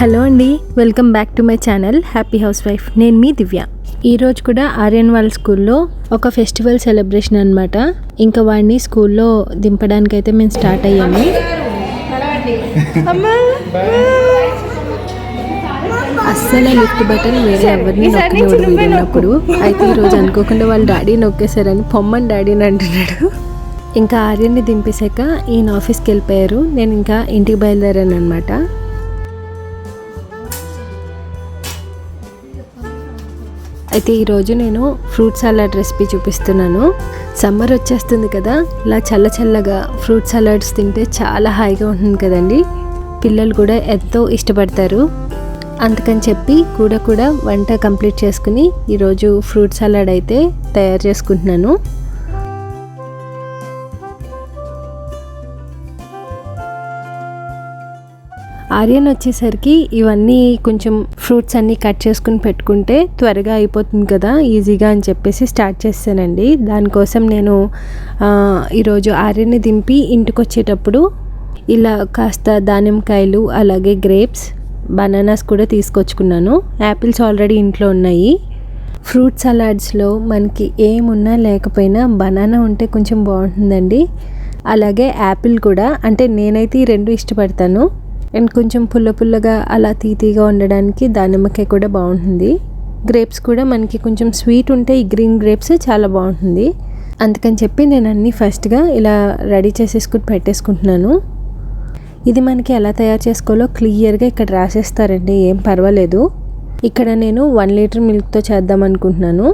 Hello అండి welcome back to my channel happy house wife. నేను మీ దివ్య. ఈరోజు కూడా ఆర్యన్ వాళ్ళ స్కూల్లో ఒక ఫెస్టివల్ సెలబ్రేషన్ అనమాట ఇంకా వాడిని స్కూల్లో దింపడానికి అయితే మేము స్టార్ట్ అయ్యాము. అస్సలు లిఫ్ట్ బటన్ వేరే ఎవరిని నొక్కనివ్వడు అయితే ఈరోజు అనుకోకుండా వాళ్ళ డాడీ నొక్కేశారని పొమ్మని డాడీని అంటున్నాడు. ఇంకా ఆర్యన్ని దింపేశాక ఈయన ఆఫీస్కి వెళ్ళిపోయారు. నేను ఇంకా ఇంటికి బయలుదేరాను అనమాట అయితే ఈరోజు నేను ఫ్రూట్ సలాడ్ రెసిపీ చూపిస్తున్నాను. సమ్మర్ వచ్చేస్తుంది కదా ఇలా చల్ల చల్లగా ఫ్రూట్ సలాడ్స్ తింటే చాలా హాయిగా ఉంటుంది కదండి. పిల్లలు కూడా ఎంతో ఇష్టపడతారు. అందుకని చెప్పి కూడా కూడా వంట కంప్లీట్ చేసుకుని ఈరోజు ఫ్రూట్ సలాడ్ అయితే తయారు చేసుకుంటున్నాను. ఆర్యన్ వచ్చేసరికి ఇవన్నీ కొంచెం ఫ్రూట్స్ అన్నీ కట్ చేసుకుని పెట్టుకుంటే త్వరగా అయిపోతుంది కదా ఈజీగా అని చెప్పేసి స్టార్ట్ చేస్తానండి. దానికోసం నేను ఈరోజు ఆర్యన్ని దింపి ఇంటికి వచ్చేటప్పుడు ఇలా కాస్త దానిమ్మకాయలు అలాగే గ్రేప్స్ బనానాస్ కూడా తీసుకొచ్చుకున్నాను. యాపిల్స్ ఆల్రెడీ ఇంట్లో ఉన్నాయి. ఫ్రూట్ సలాడ్స్లో మనకి ఏమున్నా లేకపోయినా బనానా ఉంటే కొంచెం బాగుంటుందండి. అలాగే యాపిల్ కూడా అంటే నేనైతే ఈ రెండు ఇష్టపడతాను. అండ్ కొంచెం పుల్ల పుల్లగా అలా తీతీగా ఉండడానికి దానిమ్మకాయ కూడా బాగుంటుంది. గ్రేప్స్ కూడా మనకి కొంచెం స్వీట్ ఉంటే ఈ గ్రీన్ గ్రేప్స్ చాలా బాగుంటుంది. అందుకని చెప్పి నేను అన్నీ ఫస్ట్గా ఇలా రెడీ చేసేసుకుని పెట్టేసుకుంటున్నాను. ఇది మనకి ఎలా తయారు చేసుకోవాలో క్లియర్గా ఇక్కడ రాసేస్తారండి ఏం పర్వాలేదు. ఇక్కడ నేను వన్ లీటర్ మిల్క్తో చేద్దాం అనుకుంటున్నాను.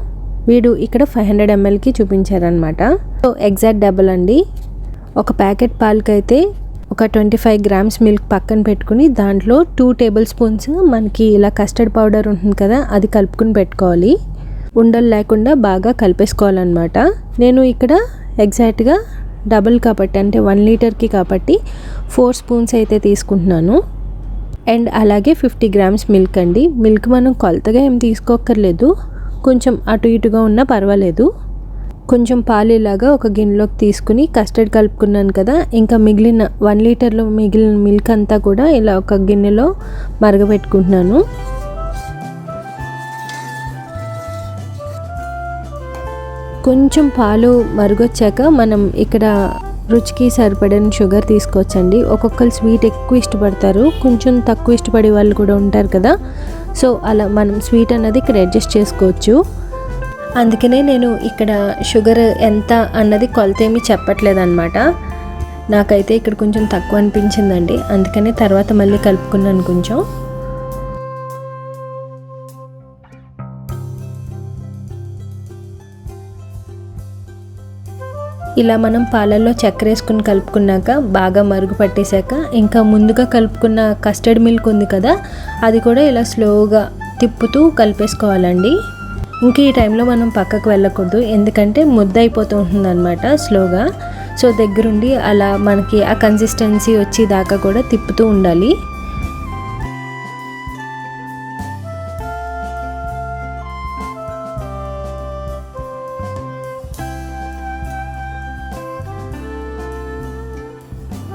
వీడు ఇక్కడ ఫైవ్ హండ్రెడ్ ఎంఎల్కి చూపించారనమాట సో ఎగ్జాక్ట్ డబల్ అండి. ఒక ప్యాకెట్ పాలకైతే ఒక ట్వంటీ ఫైవ్ గ్రామ్స్ మిల్క్ పక్కన పెట్టుకుని దాంట్లో టూ టేబుల్ స్పూన్స్ మనకి ఇలా కస్టర్డ్ పౌడర్ ఉంటుంది కదా అది కలుపుకుని పెట్టుకోవాలి. ఉండలు లేకుండా బాగా కలిపేసుకోవాలన్నమాట. నేను ఇక్కడ ఎగ్జాక్ట్గా డబుల్ కాబట్టి అంటే వన్ లీటర్కి కాబట్టి ఫోర్ స్పూన్స్ అయితే తీసుకుంటున్నాను. అండ్ అలాగే ఫిఫ్టీ గ్రామ్స్ మిల్క్ అండి. మిల్క్ మనం కొలతగా ఏం తీసుకోక్కర్లేదు. కొంచెం అటు ఇటుగా ఉన్నా పర్వాలేదు. కొంచెం పాలేలాగా ఒక గిన్నెలోకి తీసుకుని కస్టర్డ్ కలుపుకున్నాను కదా. ఇంకా మిగిలిన వన్ లీటర్లో మిగిలిన మిల్క్ అంతా కూడా ఇలా ఒక గిన్నెలో మరగబెట్టుకుంటున్నాను. కొంచెం పాలు మరుగొచ్చాక మనం ఇక్కడ రుచికి సరిపడని షుగర్ తీసుకోవచ్చండి. ఒక్కొక్కరు స్వీట్ ఎక్కువ ఇష్టపడతారు. కొంచెం తక్కువ ఇష్టపడే వాళ్ళు కూడా ఉంటారు కదా. సో అలా మనం స్వీట్ అన్నది ఇక్కడ అడ్జస్ట్ చేసుకోవచ్చు. అందుకనే నేను ఇక్కడ షుగర్ ఎంత అన్నది కొలత ఏమీ చెప్పట్లేదు అనమాట నాకైతే ఇక్కడ కొంచెం తక్కువ అనిపించిందండి. అందుకనే తర్వాత మళ్ళీ కలుపుకున్నాను కొంచెం. ఇలా మనం పాలల్లో చక్కెర వేసుకుని కలుపుకున్నాక బాగా మరుగు పట్టేశాక ఇంకా ముందుగా కలుపుకున్న కస్టర్డ్ మిల్క్ ఉంది కదా అది కూడా ఇలా స్లోగా తిప్పుతూ కలిపేసుకోవాలండి. ఇంక ఈ టైంలో మనం పక్కకు వెళ్ళకూడదు. ఎందుకంటే ముద్ద అయిపోతూ ఉంటుంది అనమాట స్లోగా. సో దగ్గరుండి అలా మనకి ఆ కన్సిస్టెన్సీ వచ్చేదాకా కూడా తిప్పుతూ ఉండాలి.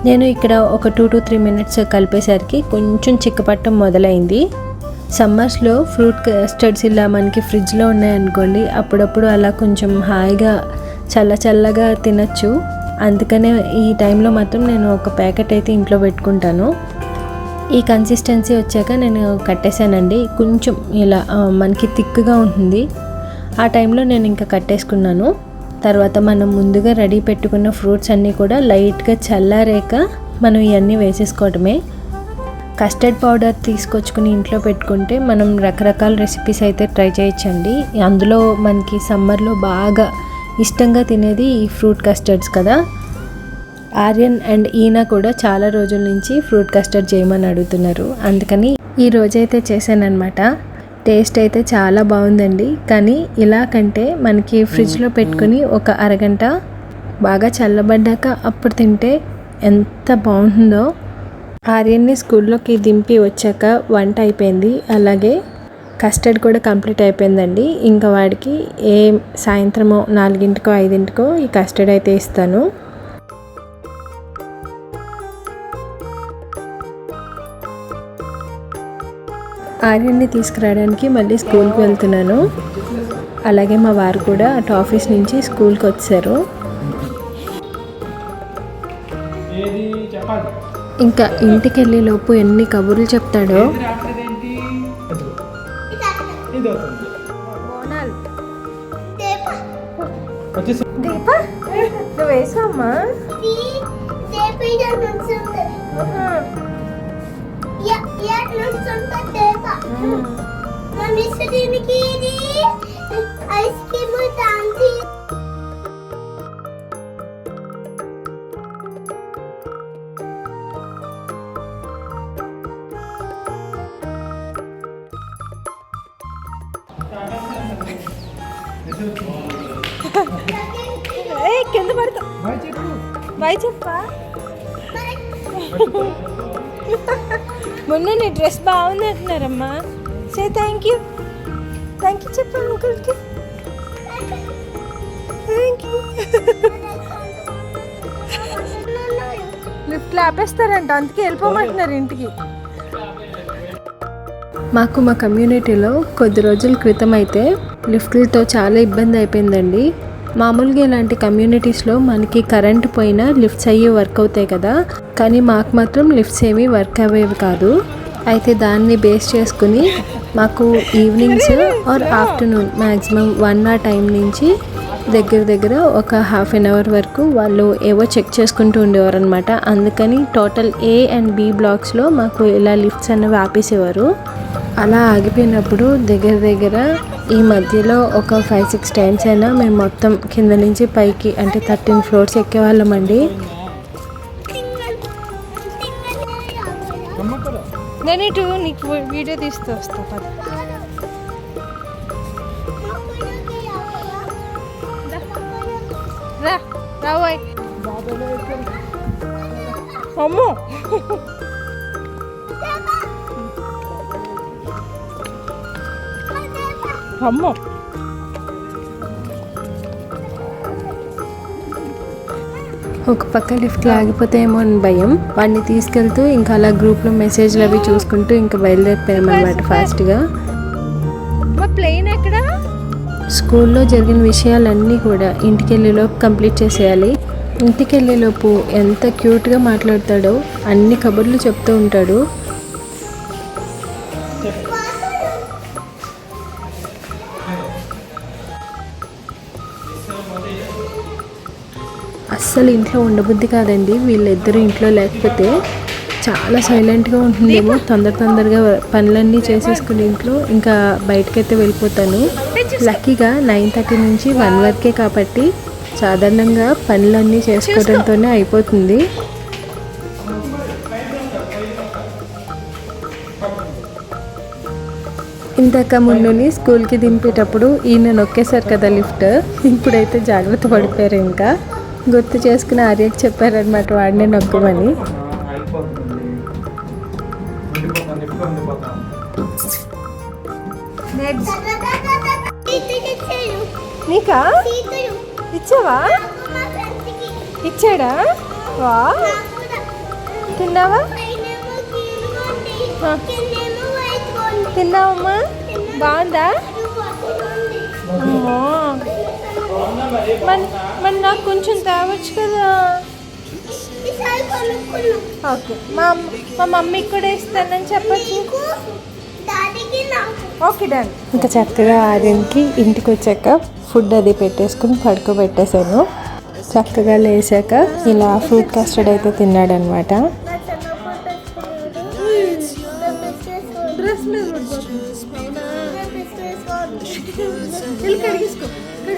నేను ఇక్కడ ఒక టూ టు త్రీ మినిట్స్ కలిపేసరికి కొంచెం చిక్కపట్టం మొదలైంది. సమ్మర్స్లో ఫ్రూట్ కస్టర్డ్స్ ఇలా మనకి ఫ్రిడ్జ్లో ఉన్నాయనుకోండి అప్పుడప్పుడు అలా కొంచెం హాయిగా చల్ల చల్లగా తినచ్చు. అందుకనే ఈ టైంలో మాత్రం నేను ఒక ప్యాకెట్ అయితే ఇంట్లో పెట్టుకుంటాను. ఈ కన్సిస్టెన్సీ వచ్చాక నేను కట్టేశానండి. కొంచెం ఇలా మనకి థిక్గా ఉంటుంది. ఆ టైంలో నేను ఇంకా కట్టేసుకున్నాను. తర్వాత మనం ముందుగా రెడీ పెట్టుకున్న ఫ్రూట్స్ అన్నీ కూడా లైట్గా చల్లారాక మనం ఇవన్నీ వేసేసుకోవటమే. కస్టర్డ్ పౌడర్ తీసుకొచ్చుకుని ఇంట్లో పెట్టుకుంటే మనం రకరకాల రెసిపీస్ అయితే ట్రై చేయొచ్చండి. అందులో మనకి సమ్మర్లో బాగా ఇష్టంగా తినేది ఈ ఫ్రూట్ కస్టర్డ్స్ కదా. ఆర్యన్ అండ్ ఈయన కూడా చాలా రోజుల నుంచి ఫ్రూట్ కస్టర్డ్ చేయమని అడుగుతున్నారు. అందుకని ఈ రోజైతే చేశానమాట టేస్ట్ అయితే చాలా బాగుందండి. కానీ ఇలా కంటే మనకి ఫ్రిడ్జ్లో పెట్టుకుని ఒక అరగంట బాగా చల్లబడ్డాక అప్పుడు తింటే ఎంత బాగుంటుందో ఆర్యన్ని స్కూల్లోకి దింపి వచ్చాక వంట అయిపోయింది. అలాగే కస్టర్డ్ కూడా కంప్లీట్ అయిపోయిందండి. ఇంకా వాడికి ఏ సాయంత్రమో నాలుగింటికో ఐదింటికో ఈ కస్టర్డ్ అయితే ఇస్తాను. ఆర్యన్ని తీసుకురావడానికి మళ్ళీ స్కూల్కి వెళ్తున్నాను. అలాగే మా వారు కూడా అటు ఆఫీస్ నుంచి స్కూల్కి వచ్చారు. చెప్పండి ఇంకా ఇంటికి వెళ్ళే లోపు ఎన్ని కబుర్లు చెప్తాడో? నువ్వు వేసామ్మా ఐస్ క్రీమ్ తాంతి కింద పడతా. బాయ్ చెప్పా. మొన్న నీ డ్రెస్ బాగుంది అంటున్నారమ్మా. Say thank you thank you చెప్పు అంకుల్కి థ్యాంక్ యూ లిఫ్ట్లో ఆపేస్తారంట అందుకే వెళ్ళిపోమంటున్నారు ఇంటికి. మాకు మా కమ్యూనిటీలో కొద్ది రోజుల క్రితం అయితే లిఫ్ట్లతో చాలా ఇబ్బంది అయిపోయిందండి. మామూలుగా ఇలాంటి కమ్యూనిటీస్లో మనకి కరెంట్ పోయినా లిఫ్ట్స్ అయ్యి వర్క్ అవుతాయి కదా. కానీ మాకు మాత్రం లిఫ్ట్స్ ఏమీ వర్క్ అయ్యేవి కాదు. అయితే దాన్ని బేస్ చేసుకుని మాకు evenings or afternoon maximum one ఆ టైం నుంచి దగ్గర దగ్గర ఒక హాఫ్ అన్ అవర్ వరకు వాళ్ళు ఏవో చెక్ చేసుకుంటూ ఉండేవారు అనమాట అందుకని టోటల్ ఏ అండ్ బి బ్లాక్స్లో మాకు ఇలా లిఫ్ట్స్ అనేవి ఆపేసేవారు. అలా ఆగిపోయినప్పుడు దగ్గర దగ్గర ఈ మధ్యలో ఒక ఫైవ్ సిక్స్ టైమ్స్ అయినా మేము మొత్తం కింద నుంచి పైకి అంటే థర్టీన్ ఫ్లోర్స్ ఎక్కేవాళ్ళమండి. నేను ఇటు నీకు వీడియో తీస్తూ వస్తా రా అమ్మో. అమ్మో. ఒక పక్క లిఫ్ట్లో ఆగిపోతాయేమో అని భయం. వాడిని తీసుకెళ్తూ ఇంకా అలా గ్రూప్లో మెసేజ్లు అవి చూసుకుంటూ ఇంకా బయలుదేరిపోయామన్నమాట ఫాస్ట్గా. ప్లేన్ ఎక్కడ? స్కూల్లో జరిగిన విషయాలన్నీ కూడా ఇంటికి వెళ్ళేలోపు కంప్లీట్ చేసేయాలి. ఇంటికి వెళ్ళేలోపు ఎంత క్యూట్గా మాట్లాడతాడో అన్ని కబుర్లు చెప్తూ ఉంటాడు. అస్సలు ఇంట్లో ఉండబుద్ధి కాదండి. వీళ్ళిద్దరూ ఇంట్లో లేకపోతే చాలా సైలెంట్గా ఉంటుందేమో. తొందర తొందరగా పనులన్నీ చేసేసుకుని ఇంట్లో ఇంకా బయటకైతే వెళ్ళిపోతాను. లక్కీగా నైన్ థర్టీ నుంచి వన్ వరకే కాబట్టి సాధారణంగా పనులన్నీ చేసుకోవడంతోనే అయిపోతుంది. ఇందాక ముందుని స్కూల్కి దింపేటప్పుడు ఈయన నొక్కేశారు కదా లిఫ్ట్. ఇప్పుడైతే జాగ్రత్త పడిపోయారు ఇంకా. గుర్తు చేసుకుని ఆర్యకి చెప్పారనమాట వాడినే నొక్కమని. నీకా? ఇచ్చావా? ఇచ్చాడా? వా. తిన్నావా? తిన్నావమ్మా? బాగుందా? అమ్మో. మన మన నాకు కొంచెం తేవచ్చు కదా. ఓకే. మా మా మమ్మీకి కూడా ఇస్తానని చెప్పచ్చు. ఓకే డన్ ఇంకా చక్కగా ఆర్యన్కి ఇంటికి వచ్చాక ఫుడ్ అది పెట్టేసుకుని పడుకోబెట్టేశాను. చక్కగా లేచాక ఇలా ఫ్రూట్ కస్టర్డ్ అయితే తిన్నాడనమాట.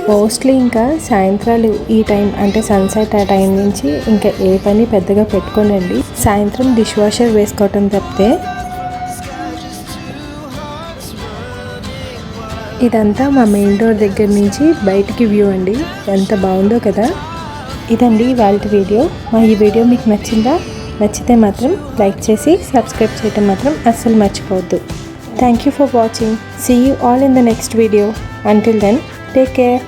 మోస్ట్లీ ఇంకా సాయంత్రాలు ఈ టైం అంటే సన్సెట్ ఆ టైం నుంచి ఇంకా ఏ పని పెద్దగా పెట్టుకోనండి. సాయంత్రం డిష్ వాషర్ వేసుకోవటం తప్పితే ఇదంతా మా మెయిన్ డోర్ దగ్గర నుంచి బయటికి వ్యూ అండి. ఎంత బాగుందో కదా. ఇదండి వాళ్ళ వీడియో. మా ఈ వీడియో మీకు నచ్చిందా? నచ్చితే మాత్రం లైక్ చేసి సబ్స్క్రైబ్ చేయటం మాత్రం అస్సలు మర్చిపోవద్దు. Thank you for watching. See you all in the next video. Until then, take care.